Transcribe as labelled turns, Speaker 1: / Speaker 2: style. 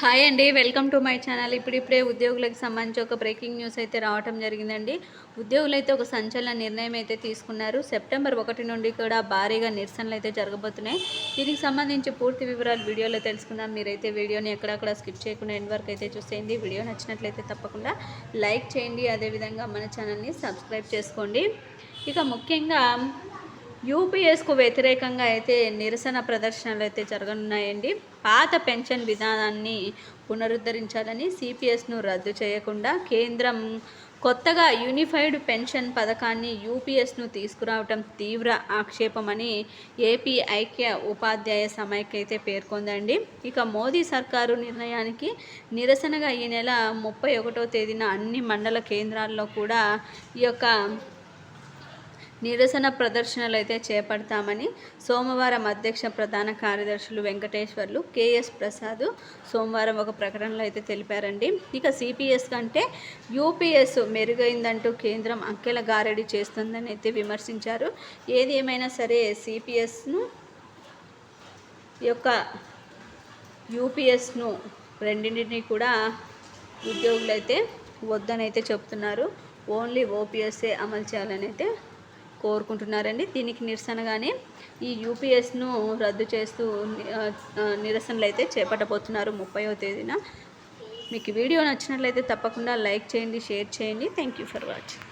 Speaker 1: Hi అండి welcome to my channel. ఇప్పుడిప్పుడే ఉద్యోగులకు సంబంధించి ఒక బ్రేకింగ్ న్యూస్ అయితే రావటం జరిగిందండి. ఉద్యోగులు అయితే ఒక సంచలన నిర్ణయం అయితే తీసుకున్నారు. సెప్టెంబర్ ఒకటి నుండి కూడా భారీగా నిరసనలు అయితే జరగబోతున్నాయి. దీనికి సంబంధించి పూర్తి వివరాలు వీడియోలో తెలుసుకుందాం. మీరైతే వీడియోని ఎక్కడక్కడ స్కిప్ చేయకుండా ఎండ్ వరకు అయితే చూసేయండి. వీడియో నచ్చినట్లయితే తప్పకుండా లైక్ చేయండి. అదేవిధంగా మన ఛానల్ని సబ్స్క్రైబ్ చేసుకోండి. ఇక ముఖ్యంగా యూపీఎస్కు వ్యతిరేకంగా అయితే నిరసన ప్రదర్శనలు అయితే జరగనున్నాయండి. పాత పెన్షన్ విధానాన్ని పునరుద్ధరించాలని సిపిఎస్ను రద్దు చేయకుండా కేంద్రం కొత్తగా యూనిఫైడ్ పెన్షన్ పథకాన్ని యూపీఎస్ను తీసుకురావటం తీవ్ర ఆక్షేపమని ఏపీ ఐక్య ఉపాధ్యాయ సమైక్య అయితే పేర్కొందండి. ఇక మోదీ సర్కారు నిర్ణయానికి నిరసనగా ఈ నెల ముప్పై ఒకటో తేదీన అన్ని మండల కేంద్రాల్లో కూడా ఈ యొక్క నిరసన ప్రదర్శనలు అయితే చేపడతామని సోమవారం అధ్యక్ష ప్రధాన కార్యదర్శులు వెంకటేశ్వర్లు కేఎస్ ప్రసాద్ సోమవారం ఒక ప్రకటనలో అయితే తెలిపారండి. ఇక సిపిఎస్ కంటే యూపీఎస్ మెరుగైందంటూ కేంద్రం అంకెల గారడి చేస్తుందని అయితే విమర్శించారు. ఏది ఏమైనా సరే సిపిఎస్ను యొక్క యూపీఎస్ను రెండింటిని కూడా ఉద్యోగులు అయితే చెప్తున్నారు. ఓన్లీ ఓపీఎస్ఏ అమలు చేయాలని అయితే కోరుకుంటున్నారండి. దీనికి నిరసనగానే ఈ యూపీఎస్ను రద్దు చేస్తూ నిరసనలు అయితే చేపట్టబోతున్నారు ముప్పైవ తేదీన. మీకు వీడియో నచ్చినట్లయితే తప్పకుండా లైక్ చేయండి షేర్ చేయండి. Thank you for watching.